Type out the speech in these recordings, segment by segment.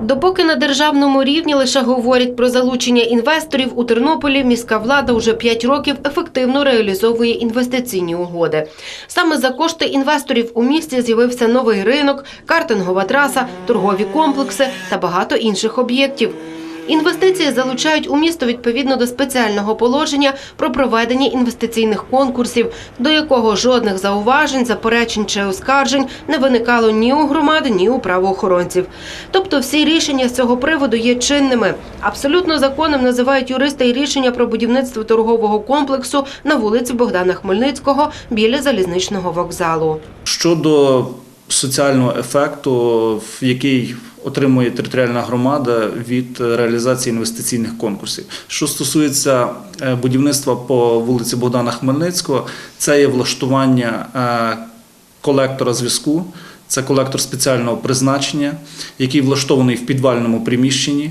Допоки на державному рівні лише говорять про залучення інвесторів у Тернополі, міська влада вже 5 років ефективно реалізовує інвестиційні угоди. Саме за кошти інвесторів у місті з'явився новий ринок, картингова траса, торгові комплекси та багато інших об'єктів. Інвестиції залучають у місто відповідно до спеціального положення про проведення інвестиційних конкурсів, до якого жодних зауважень, заперечень чи оскаржень не виникало ні у громади, ні у правоохоронців. Тобто всі рішення з цього приводу є чинними. Абсолютно законним називають юристи і рішення про будівництво торгового комплексу на вулиці Богдана Хмельницького біля залізничного вокзалу. Щодо соціального ефекту, в який отримує територіальна громада від реалізації інвестиційних конкурсів. Що стосується е, будівництва по вулиці Богдана Хмельницького, це є влаштування е, колектора зв'язку. Це колектор спеціального призначення, який влаштований в підвальному приміщенні.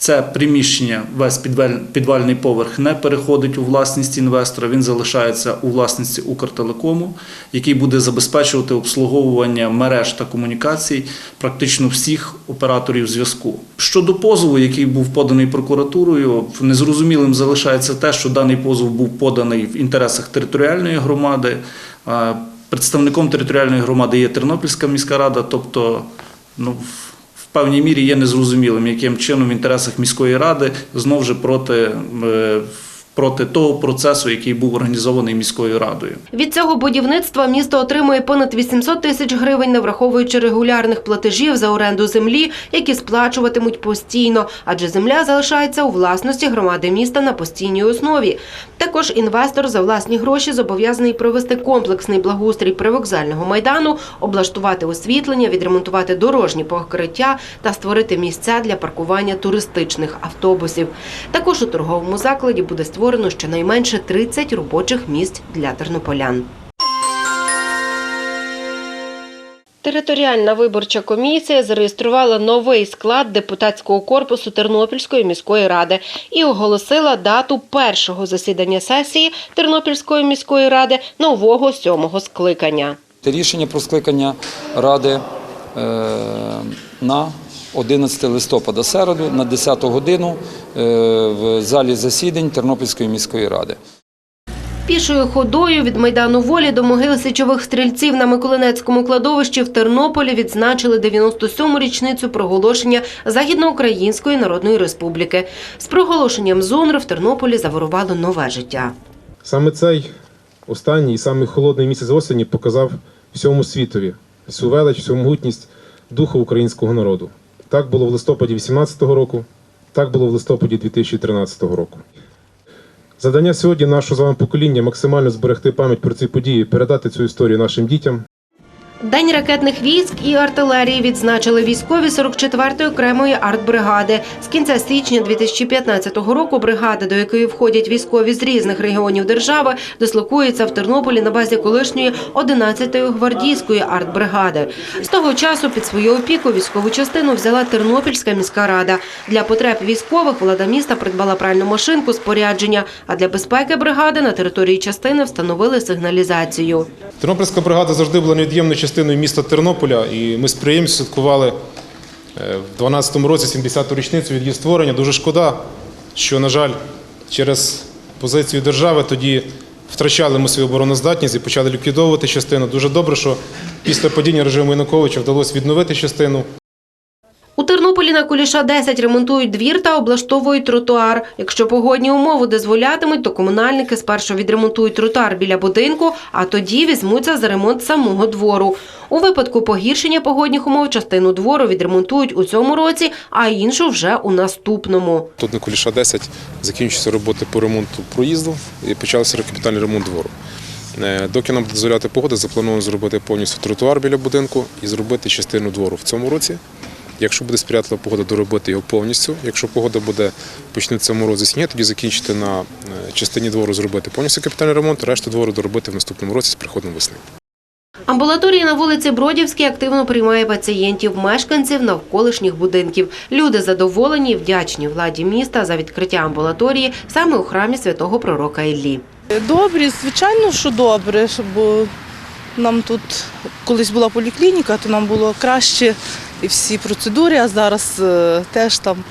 Це приміщення, весь підваль- підвальний поверх не переходить у власність інвестора, він залишається у власності Укртелекому, який буде забезпечувати обслуговування мереж та комунікацій практично всіх операторів зв'язку. Щодо позову, який був поданий прокуратурою, незрозумілим залишається те, що даний позов був поданий в інтересах територіальної громади. Представником територіальної громади є Тернопільська міська рада, тобто ну, в певній мірі є незрозумілим, яким чином в інтересах міської ради знов же проти, е, проти того процесу, який був організований міською радою. Від цього будівництва місто отримує понад 800 тисяч гривень, не враховуючи регулярних платежів за оренду землі, які сплачуватимуть постійно, адже земля залишається у власності громади міста на постійній основі. Також інвестор за власні гроші зобов'язаний провести комплексний благоустрій привокзального майдану, облаштувати освітлення, відремонтувати дорожні покриття та створити місця для паркування туристичних автобусів. Також у торговому закладі буде створено щонайменше 30 робочих місць для тернополян. Територіальна виборча комісія зареєструвала новий склад депутатського корпусу Тернопільської міської ради і оголосила дату першого засідання сесії Тернопільської міської ради нового сьомого скликання. Рішення про скликання ради на 11 листопада середу на 10 годину е, в залі засідань Тернопільської міської ради. Пішою ходою від Майдану Волі до могили січових стрільців на Миколинецькому кладовищі в Тернополі відзначили 97-му річницю проголошення Західноукраїнської Народної Республіки. З проголошенням ЗУНР в Тернополі заворувало нове життя. Саме цей останній і самий холодний місяць осені показав всьому світові всю велич, всю могутність духу українського народу. Так було в листопаді 18-го року, так було в листопаді 2013 року. Завдання сьогодні нашого з вами покоління максимально зберегти пам'ять про ці події, передати цю історію нашим дітям. День ракетних військ і артилерії відзначили військові 44-ї окремої артбригади. З кінця січня 2015 року бригада, до якої входять військові з різних регіонів держави, дислокується в Тернополі на базі колишньої 11-ї гвардійської артбригади. З того часу під свою опіку військову частину взяла Тернопільська міська рада. Для потреб військових влада міста придбала пральну машинку, спорядження, а для безпеки бригади на території частини встановили сигналізацію. Тернопільська бригада завжди була невід'ємною частиною міста Тернополя, і ми з приємністю святкували е, в 12-му році 70-ту річницю від її створення. Дуже шкода, що, на жаль, через позицію держави тоді втрачали ми свою обороноздатність і почали ліквідовувати частину. Дуже добре, що після падіння режиму Януковича вдалося відновити частину. У Тернополі на Куліша 10 ремонтують двір та облаштовують тротуар. Якщо погодні умови дозволятимуть, то комунальники спершу відремонтують тротуар біля будинку, а тоді візьмуться за ремонт самого двору. У випадку погіршення погодних умов частину двору відремонтують у цьому році, а іншу вже у наступному. Тут на Куліша 10 закінчуються роботи по ремонту проїзду і почався капітальний ремонт двору. Е, Доки нам дозволяти погода, заплановано зробити повністю тротуар біля будинку і зробити частину двору в цьому році. Якщо буде сприятлива погода, доробити його повністю. Якщо погода буде почнеться морози сніг, тоді закінчити на е, частині двору зробити повністю капітальний ремонт, решту двору доробити в наступному році з приходом весни. Амбулаторія на вулиці Бродівській активно приймає пацієнтів, мешканців навколишніх будинків. Люди задоволені і вдячні владі міста за відкриття амбулаторії саме у храмі святого пророка Іллі. Добрі, звичайно, що добре, бо нам тут колись була поліклініка, то нам було краще і всі процедури, а зараз е, теж там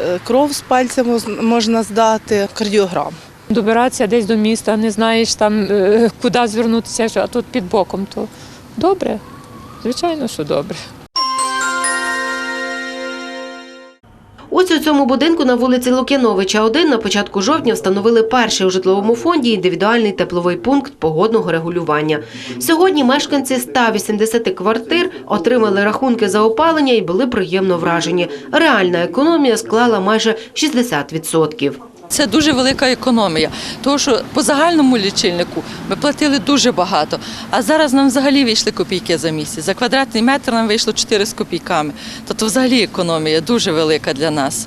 е, кров з пальця можна здати, кардіограм. добиратися десь до міста, не знаєш там, е, куди звернутися, а тут під боком, то добре. Звичайно, що добре. Цьому будинку на вулиці Лук'яновича 1 на початку жовтня встановили перший у житловому фонді індивідуальний тепловий пункт погодного регулювання. Сьогодні мешканці 180 квартир отримали рахунки за опалення і були приємно вражені. Реальна економія склала майже 60%. Це дуже велика економія, тому що по загальному лічильнику ми платили дуже багато, а зараз нам взагалі вийшли копійки за місяць. За квадратний метр нам вийшло 4 з копійками. Тобто взагалі економія дуже велика для нас.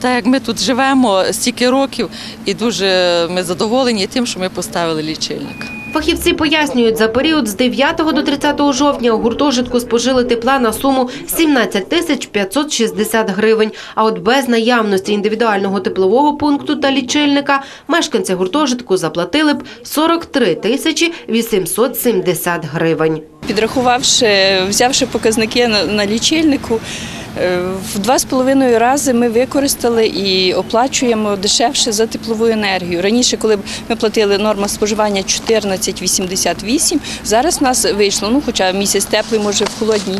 Так як ми тут живемо стільки років і дуже ми задоволені тим, що ми поставили лічильник. Фахівці пояснюють, за період з 9 до 30 жовтня у гуртожитку спожили тепла на суму 17 тисяч 560 гривень. А от без наявності індивідуального теплового пункту та лічильника мешканці гуртожитку заплатили б 43 тисячі 870 гривень. Підрахувавши, взявши показники на, на лічильнику, в два з половиною рази ми використали і оплачуємо дешевше за теплову енергію. Раніше, коли ми платили норма споживання 14,88, зараз в нас вийшло, ну хоча місяць теплий, може в холодній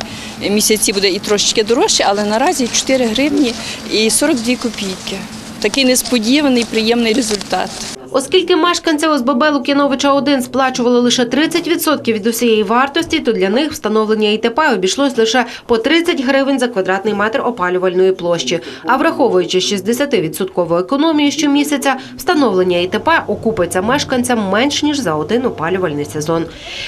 місяці буде і трошечки дорожче, але наразі 4 гривні і 42 копійки. Такий несподіваний, приємний результат. Оскільки мешканці ОСББ Лук'яновича 1 сплачували лише 30% від усієї вартості, то для них встановлення ІТП обійшлось лише по 30 гривень за квадратний метр опалювальної площі. А враховуючи 60% економію щомісяця, встановлення ІТП окупиться мешканцям менш ніж за один опалювальний сезон.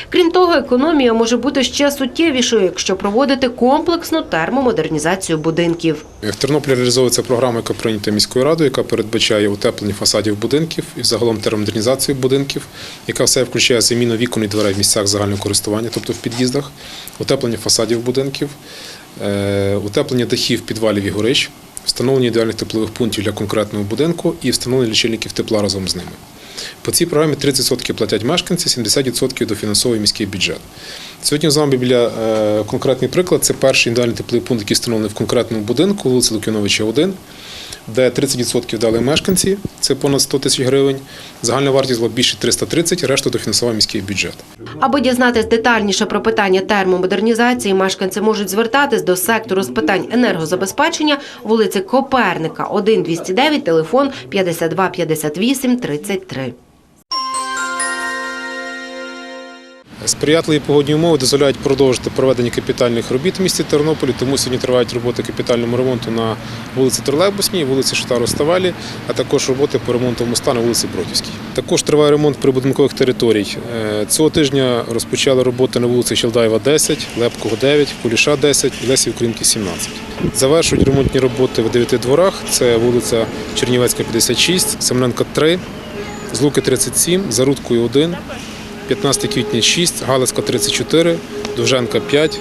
Крім того, економія може бути ще суттєвішою, якщо проводити комплексну термомодернізацію будинків. В Тернополі реалізовується програма, яка прийнята міською радою, яка передбачає утеплення фасадів будинків і загалом термодернізацію будинків, яка все включає заміну вікон і дверей в місцях загального користування, тобто в під'їздах, утеплення фасадів будинків, е, утеплення дахів підвалів і горищ, встановлення ідеальних теплових пунктів для конкретного будинку і встановлення лічильників тепла разом з ними. По цій програмі 30% платять мешканці, 70% дофінансовує міський бюджет. Сьогодні з вами біля е, конкретний приклад. Це перший індивідуальний тепловий пункт, який встановлений в конкретному будинку, вулиці Лукіновича 1, де 30% дали мешканці, це понад 100 тисяч гривень. Загальна вартість була більше 330, решту дофінансував міський бюджет. Аби дізнатись детальніше про питання термомодернізації, мешканці можуть звертатись до сектору з питань енергозабезпечення вулиці Коперника, 1 209, телефон 52 58 33. Сприятливі погодні умови дозволяють продовжити проведення капітальних робіт в місті Тернополі, тому сьогодні тривають роботи капітальному ремонту на вулиці Тролейбусній, вулиці Шатару Ставалі, а також роботи по ремонту моста на вулиці Бродівській. Також триває ремонт прибудинкових територій. Е, Цього тижня розпочали роботи на вулиці Щелдаєва 10, Лепкого 9, Куліша 10 і Лесі Українки 17. Завершують ремонтні роботи в дев'яти дворах. Це вулиця Чернівецька 56, Семененка 3, Злуки 37, Зарудкою 1, 15 квітня 6, Галицька 34, Довженка 5,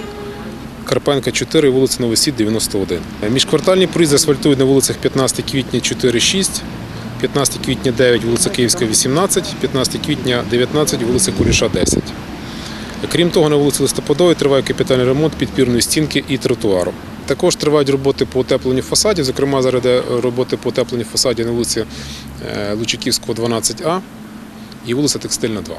Карпенка 4, вулиця Новосід 91. Міжквартальні проїзди асфальтують на вулицях 15 квітня 4, 6, 15 квітня 9, вулиця Київська 18, 15 квітня 19, вулиця Куліша 10. Крім того, на вулиці Листопадовій триває капітальний ремонт підпірної стінки і тротуару. Також тривають роботи по утепленню фасадів, зокрема зараз роботи по утепленню фасадів на вулиці е, Лучаківського 12А і вулиця Текстильна 2.